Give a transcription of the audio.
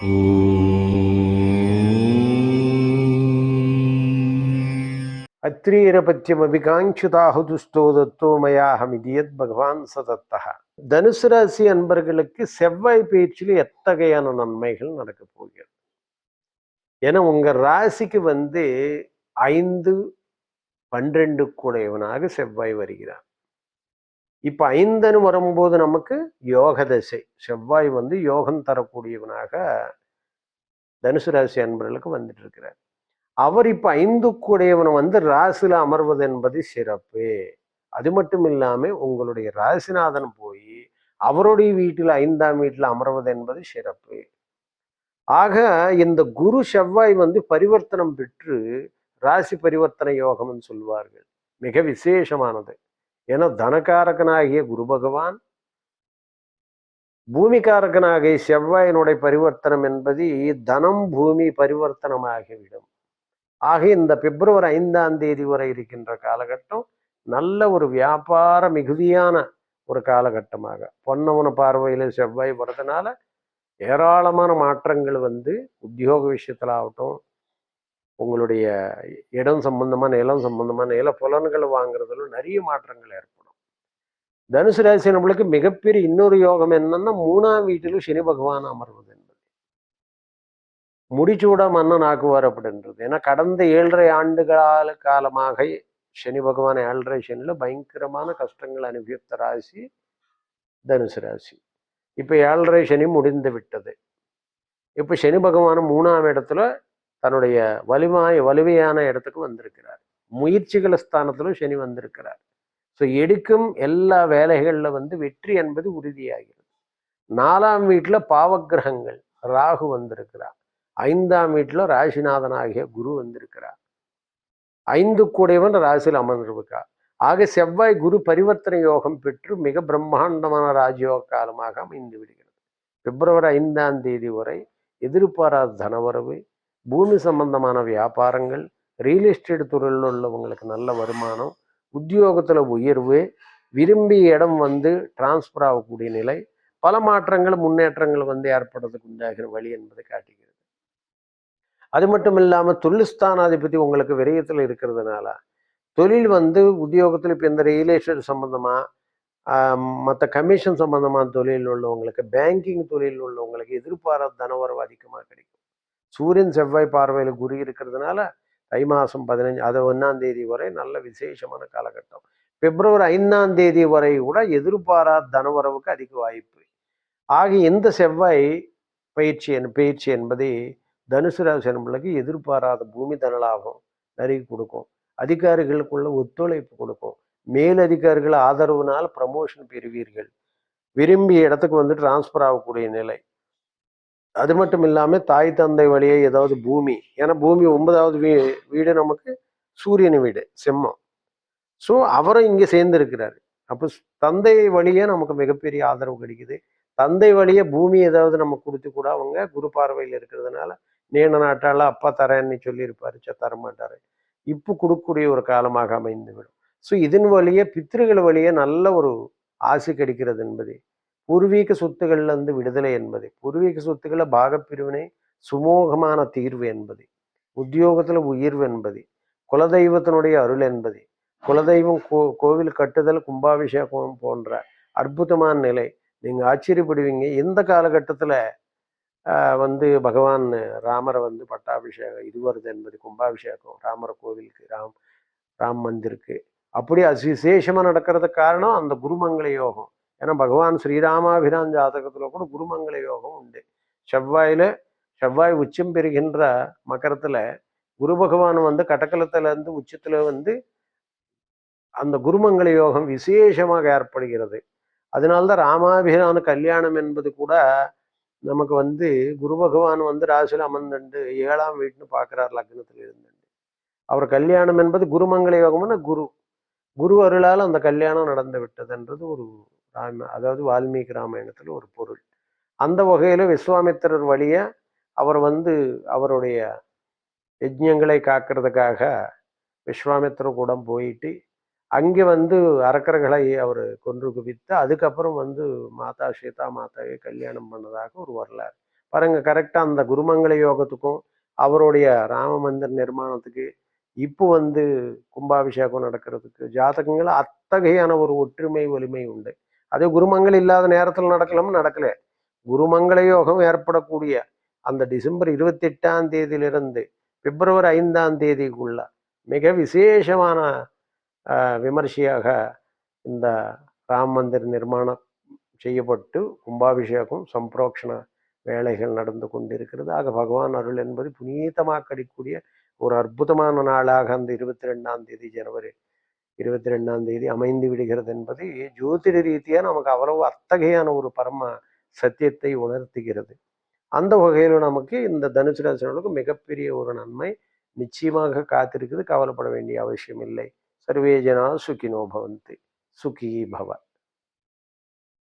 அத்திரீரபத்தியமபி காஞ்சுதாகுதுஸ்தோ தத்தோ பகவான் சதத்தக தனுசு ராசி அன்பர்களுக்கு செவ்வாய் பயிற்சியில் எத்தகையான நன்மைகள் நடக்க போகிறது? ஏன்னா உங்க ராசிக்கு வந்து ஐந்து பன்னிரண்டு கூடையவனாக செவ்வாய் வருகிறார். இப்ப ஐந்தனு வரும்போது நமக்கு யோக தசை. செவ்வாய் வந்து யோகம் தரக்கூடியவனாக தனுசு ராசி அன்பர்களுக்கு வந்துட்டு இருக்கிறார் அவர் இப்ப ஐந்து கூடையவன் வந்து ராசியில் அமர்வது என்பது சிறப்பு. அது மட்டும் இல்லாம உங்களுடைய ராசிநாதன் போய் அவருடைய வீட்டில் ஐந்தாம் வீட்டில் அமர்வது என்பது சிறப்பு. ஆக இந்த குரு செவ்வாய் வந்து பரிவர்த்தனம் பெற்று ராசி பரிவர்த்தனை யோகம்னு சொல்வார்கள். மிக விசேஷமானது. ஏன்னா தனகாரகனாகிய குரு பகவான் பூமிகாரகனாகிய செவ்வாயினுடைய பரிவர்த்தனம் என்பது தனம் பூமி பரிவர்த்தனமாகிவிடும். ஆக இந்த பிப்ரவரி ஐந்தாம் தேதி வரை இருக்கின்ற காலகட்டம் நல்ல ஒரு வியாபார மிகுதியான ஒரு காலகட்டமாக. பொன்னவன பார்வையில் செவ்வாய் வரதுனால ஏராளமான மாற்றங்கள் வந்து உத்தியோக விஷயத்தில் ஆகட்டும் உங்களுடைய இடம் சம்பந்தமான நிலம் சம்பந்தமான நில புலன்கள் வாங்குறதுல நிறைய மாற்றங்கள் ஏற்படும். தனுசு ராசி நம்மளுக்கு மிகப்பெரிய இன்னொரு யோகம் என்னன்னா மூணாம் வீட்டிலும் சனி பகவான் அமர்வது என்பது. முடிச்சூட மன்னன் ஆக்குவார் அப்படின்றது. ஏன்னா கடந்த ஏழரை ஆண்டுகால காலமாக சனி பகவான் ஏழரை சனியில் பயங்கரமான கஷ்டங்கள் அனுபவித்த ராசி தனுசு ராசி. இப்ப ஏழரை சனி முடிந்து விட்டது. இப்போ சனி பகவான் மூணாம் இடத்துல தன்னுடைய வலிமாய் வலிமையான இடத்துக்கு வந்திருக்கிறார். முயற்சிகள ஸ்தானத்திலும் சனி வந்திருக்கிறார். ஸோ எடுக்கும் எல்லா வேலைகளில் வந்து வெற்றி என்பது உறுதியாகிறது. நாலாம் வீட்டில் பாவக்கிரகங்கள் ராகு வந்திருக்கிறார். ஐந்தாம் வீட்டில் ராசிநாதன் ஆகிய குரு வந்திருக்கிறார். ஐந்து கூடையவன் ராசியில் அமர்ந்திருக்கிறார். ஆக செவ்வாய் குரு பரிவர்த்தனை யோகம் பெற்று மிக பிரம்மாண்டமான ராஜயோக காலமாக அமைந்து விடுகிறது. பிப்ரவரி ஐந்தாம் தேதி வரை எதிர்பாராத தனவரவு பூமி சம்பந்தமான வியாபாரங்கள் ரியல் எஸ்டேட் துறையில் உள்ளவங்களுக்கு நல்ல வருமானம் உத்தியோகத்தில் உயர்வு விரும்பிய இடம் வந்து டிரான்ஸ்ஃபர் ஆகக்கூடிய நிலை பல மாற்றங்கள் முன்னேற்றங்கள் வந்து ஏற்படுறதுக்கு உண்டாகிற வழி என்பதை காட்டுகிறது. அது மட்டும் இல்லாமல் தொழில்ஸ்தானாதிபதி உங்களுக்கு விரயத்தில் இருக்கிறதுனால தொழில் வந்து உத்தியோகத்தில் இப்போ இந்த ரியல் எஸ்டேட் சம்மந்தமாக மற்ற கமிஷன் சம்மந்தமான தொழில் உள்ளவங்களுக்கு பேங்கிங் தொழில் உள்ளவங்களுக்கு எதிர்பாராத தனவரவு அதிகமாக கிடைக்கும். சூரியன் செவ்வாய் பார்வையில் குரு இருக்கிறதுனால தை மாதம் பதினஞ்சு அது ஒன்றாம் தேதி வரை நல்ல விசேஷமான காலகட்டம். பிப்ரவரி ஐந்தாம் தேதி வரை கூட எதிர்பாராத தனவரவுக்கு அதிக வாய்ப்பு. ஆக இந்த செவ்வாய் பயிற்சி என் பயிற்சி என்பதை தனுசு ராசி நம்மளுக்கு எதிர்பாராத பூமி தனலாகும் நிறைய கொடுக்கும். அதிகாரிகளுக்குள்ள ஒத்துழைப்பு கொடுக்கும். மேலதிகாரிகள் ஆதரவுனால் ப்ரமோஷன் பெறுவீர்கள். விரும்பிய இடத்துக்கு வந்து டிரான்ஸ்ஃபர் ஆகக்கூடிய நிலை. அது மட்டும் இல்லாமல் தாய் தந்தை வழியே ஏதாவது பூமி ஏன்னா பூமி ஒன்பதாவது வீ வீடு நமக்கு சூரியன் வீடு செம்மம். ஸோ அவரும் இங்கே சேர்ந்துருக்கிறாரு. அப்போ தந்தை வழியே நமக்கு மிகப்பெரிய ஆதரவு கிடைக்குது. தந்தை வழியே பூமி ஏதாவது நம்ம கொடுத்து கூட அவங்க குரு பார்வையில் இருக்கிறதுனால நீண்ட நாட்டால அப்பா தரேன்னு சொல்லியிருப்பாரு ச தரமாட்டாரு. இப்போ கொடுக்கக்கூடிய ஒரு காலமாக அமைந்து விடும் ஸோ இதன் வழியே பித்திருகள் வழியே நல்ல ஒரு ஆசை கிடைக்கிறது என்பது. பூர்வீக சொத்துக்கள்ல இருந்து விடுதலை என்பது. பூர்வீக சொத்துக்களை பாகப்பிரிவினை சுமூகமான தீர்வு என்பது. உத்தியோகத்துல உயர்வு என்பது. குலதெய்வத்தினுடைய அருள் என்பது. குலதெய்வம் கோ கோவில் கட்டுதல் கும்பாபிஷேகம் போன்ற அற்புதமான நிலை. நீங்க ஆச்சரியப்படுவீங்க. இந்த காலகட்டத்துல வந்து பகவான் ராமரை வந்து பட்டாபிஷேகம் இது வருது என்பது கும்பாபிஷேகம் ராமர் கோவிலுக்கு ராம் ராம் மந்திருக்கு. அப்படி விசேஷமா நடக்கிறதுக்கு காரணம் அந்த குருமங்கள யோகம். ஏன்னா பகவான் ஸ்ரீராமாபிரான் ஜாதகத்தில் கூட குருமங்கள யோகம் உண்டு. செவ்வாயில செவ்வாய் உச்சம் பெறுகின்ற மக்கரத்தில் குரு பகவான் வந்து கடக்கலத்துல இருந்து உச்சத்துல வந்து அந்த குருமங்கள யோகம் விசேஷமாக ஏற்படுகிறது. அதனால்தான் ராமாபிரான கல்யாணம் என்பது கூட நமக்கு வந்து குரு பகவான் வந்து ராசியில் அமர்ந்துண்டு ஏழாம் வீட்டுன்னு பார்க்குறார் லக்னத்தில் இருந்துண்டு அவர் கல்யாணம் என்பது குருமங்கள யோகம்னா குரு. குரு அருளால் அந்த கல்யாணம் நடந்து விட்டதுன்றது ஒரு ராம அதாவது வால்மீகி ராமாயணத்தில் ஒரு பொருள். அந்த வகையில் விஸ்வாமித்திரர் வழிய அவர் வந்து அவருடைய யஜ்யங்களை காக்கிறதுக்காக விஸ்வாமித்திர கூட போயிட்டு அங்கே வந்து அரக்கர்களை அவர் கொன்று குவித்து அதுக்கப்புறம் வந்து மாதா சீதா மாதாவை கல்யாணம் பண்ணதாக ஒரு வரலாறு. பாருங்க கரெக்டாக அந்த குருமங்கல யோகத்துக்கும் அவருடைய ராம மந்திர நிர்மாணத்துக்கு இப்போ வந்து கும்பாபிஷேகம் நடக்கிறதுக்கு ஜாதகங்கள் அத்தகையான ஒரு ஒற்றுமை வலிமை உண்டு. அதே குருமங்கள் இல்லாத நேரத்தில் நடக்கலாம் நடக்கல. குருமங்கள யோகம் ஏற்படக்கூடிய அந்த டிசம்பர் இருபத்தி எட்டாம் தேதியிலிருந்து பிப்ரவரி ஐந்தாம் தேதிக்குள்ள மிக விசேஷமான ஆஹ், விமர்சையாக இந்த ராம் மந்திர் நிர்மாணம் செய்யப்பட்டு கும்பாபிஷேகம் சம்பிரோக்ஷண வேலைகள் நடந்து கொண்டிருக்கிறது. ஆக பகவான் அருள் என்பது புனீதமாக்கடிக்கூடிய ஒரு அற்புதமான நாளாக அந்த இருபத்தி ரெண்டாம் தேதி ஜனவரி இருபத்தி ரெண்டாம் தேதி அமைந்து விடுகிறது என்பது ஜோதிட ரீதியாக நமக்கு அவ்வளவு அத்தகையான ஒரு பரம சத்தியத்தை உணர்த்துகிறது. அந்த வகையில் நமக்கு இந்த தனுசு ராசினர்களுக்கு மிகப்பெரிய ஒரு நன்மை நிச்சயமாக காத்திருக்குது. கவலைப்பட வேண்டிய அவசியம் இல்லை. சர்வே ஜனா சுகினோ பவந்தி. சுகி பவ.